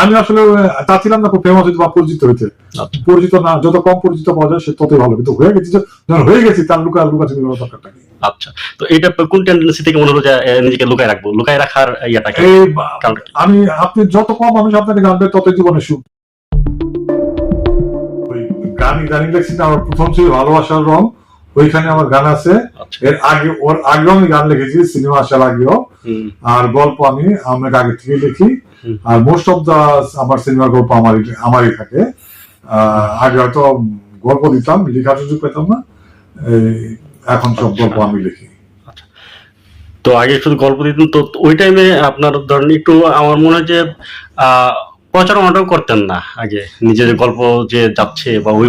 আমি আসলে চাচ্ছিলাম না খুব ফেমাস হইতে বা পরিচিত হইতে। আচ্ছা। পরিচিত না যত কম পরিচিত পাওয়া যায় সে ততই ভালো। কিন্তু হয়ে গেছি যখন হয়ে গেছি তার লুকা লুকা চিনি করার দরকারটা আচ্ছা। তো এটা কোন টেন্ডেন্সি থেকে মনে হলো যে নিজেকে লুকায় রাখব? লুকায় রাখার ইয়েটা? আমি আপনি যত কম মানুষ আপনাকে জানবে তত জীবনে সুখ। গান গান লেখছি আমার প্রথম ছিল ভালোবাসার রং ওইখানে আমার গান আছে। এর আগে ওর আগেও আমি গান লিখেছি সিনেমা আসার আগেও। আর গল্প আমি অনেক আগে থেকে লিখি। আর মোস্ট অফ দা আমার সিনেমার গল্প আমারই আমারই থাকে। আগে হয়তো গল্প দিতাম লেখার সুযোগ পেতাম না। এখন সব গল্প আমি লিখি। তো আগে শুধু গল্প দিতেন তো ওই টাইমে আপনার ধরেন একটু আমার মনে হয় যে আহ, প্রচারণাটাও করতেন না আগে। নিজের গল্প যে যাচ্ছে বা ওই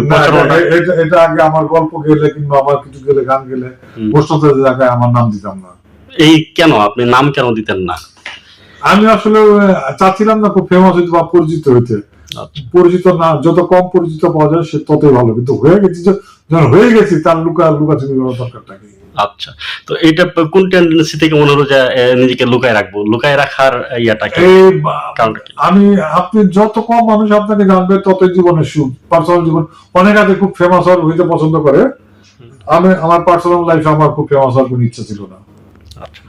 এটা- আগে আমার গল্প গেলে কিংবা আমার কিছু গেলে গান গেলে জায়গায় আমার নাম দিতাম না। এই কেন? আপনি নাম কেন দিতেন না? আমি আসলে চাচ্ছিলাম না খুব ফেমাস হইতে বা পরিচিত হইতে। আচ্ছা। পরিচিত না যত কম পরিচিত পাওয়া যায় সে ততই ভালো। কিন্তু হয়ে গেছি যে যখন হয়ে গেছি তার লুকা লুকা করার দরকারটা কি? আচ্ছা। তো এটা কোন টেন্ডেন্সি থেকে মনে হলো যে নিজেকে লুকায় রাখব? লুকায় রাখার ইয়েটা কি আমি আপনি যত কম মানুষ আপনাকে জানবে ততই জীবনে সুখ। পার্সোনাল জীবন অনেক আগে খুব ফেমাস হওয়ার হইতে পছন্দ করে। আমি আমার পার্সোনাল লাইফে আমার খুব ফেমাস হওয়ার কোনো ইচ্ছা ছিল না। আচ্ছা।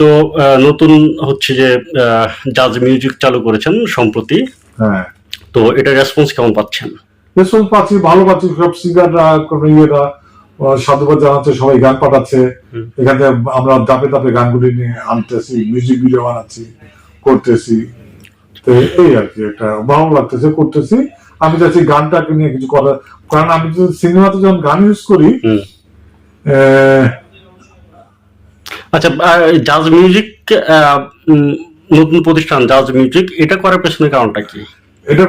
তো নতুন হচ্ছে যে জাজ মিউজিক চালু করেছেন সম্প্রতি। হ্যাঁ। তো এটা রেসপন্স কেমন পাচ্ছেন? রেসপন্স পাচ্ছি ভালো পাচ্ছি সব সিঙ্গাররা ইয়েরা। সাধুবাদ জানাচ্ছে সবাই গান পাঠাচ্ছে। এখানে আমরা দাপে দাপে গানগুলি নিয়ে আনতেছি মিউজিক ভিডিও বানাচ্ছি করতেছি। তো এই আর কি একটা ভালো লাগতেছে করতেছি। আমি চাচ্ছি গানটাকে নিয়ে কিছু করা কারণ আমি তো সিনেমাতে যখন গান ইউজ করি আচ্ছা জাজ মিউজিক নতুন প্রতিষ্ঠান জাজ মিউজিক এটা করার পেছনে কারণটা কি? এটা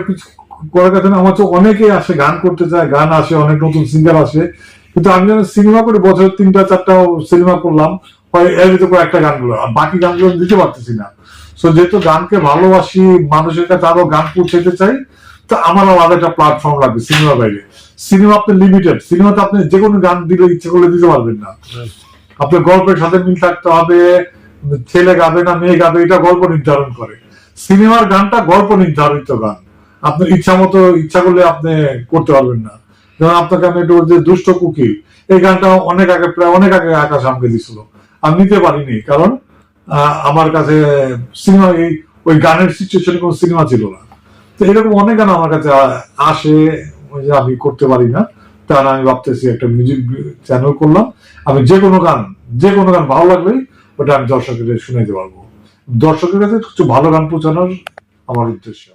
করার না, আমার তো অনেকেই আসে গান করতে চায় গান আসে অনেক নতুন সিঙ্গার আসে। কিন্তু আমি যখন সিনেমা করি বছর তিনটা, চারটা সিনেমা করলাম এর ভিতরে কয়েকটা গানগুলো বাকি গানগুলো দিতে পারতেছি না। সো যেহেতু গানকে ভালোবাসি, মানুষের কাছে আরও গান পৌঁছাতে চাই, তো আমার আলাদা একটা প্ল্যাটফর্ম লাগবে সিনেমা বাইরে। সিনেমা আপনি লিমিটেড সিনেমাতে আপনি যে কোনো গান দিলে ইচ্ছে করলে দিতে পারবেন না। আপনার গল্পের সাথে মিল থাকতে হবে, ছেলে গাবে না, মেয়ে গাবে, এটা গল্প নির্ধারণ করে। সিনেমার গানটা গল্প নির্ধারিত গান। আপনার ইচ্ছা মতো, ইচ্ছা করলে আপনি করতে পারবেন না। যেমন আপনাকে আমি একটু বলছি, দুষ্ট কুকি এই গানটা অনেক আগে প্রায় অনেক আগে আকাশ আমাকে দিছিল। আমি নিতে পারিনি কারণ আমার কাছে সিনেমা এই ওই গানের সিচুয়েশন কোনো সিনেমা ছিল না। তো এরকম অনেক গান আমার কাছে আসে যে আমি করতে পারি না। তার আমি ভাবতেছি একটা মিউজিক চ্যানেল করলাম। আমি যে কোনো গান যে কোনো গান ভালো লাগবেই ওটা আমি দর্শকের শুনাইতে পারব। দর্শকের কাছে কিছু ভালো গান পৌঁছানোর আমার উদ্দেশ্য।